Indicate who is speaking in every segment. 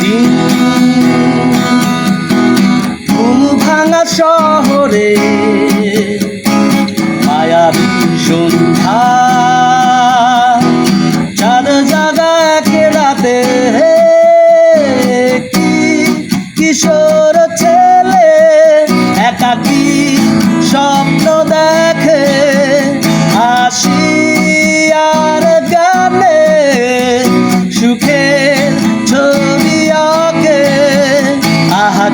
Speaker 1: দিন। ঘুম ভাঙা শহরে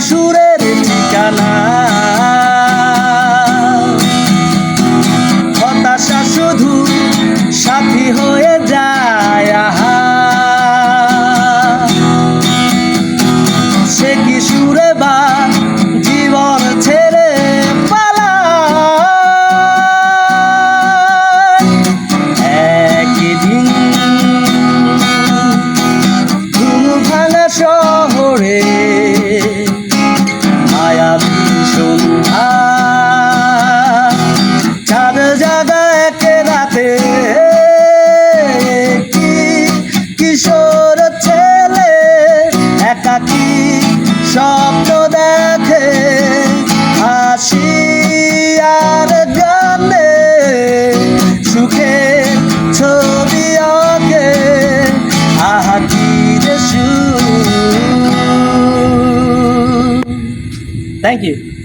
Speaker 1: সুরে Thank you.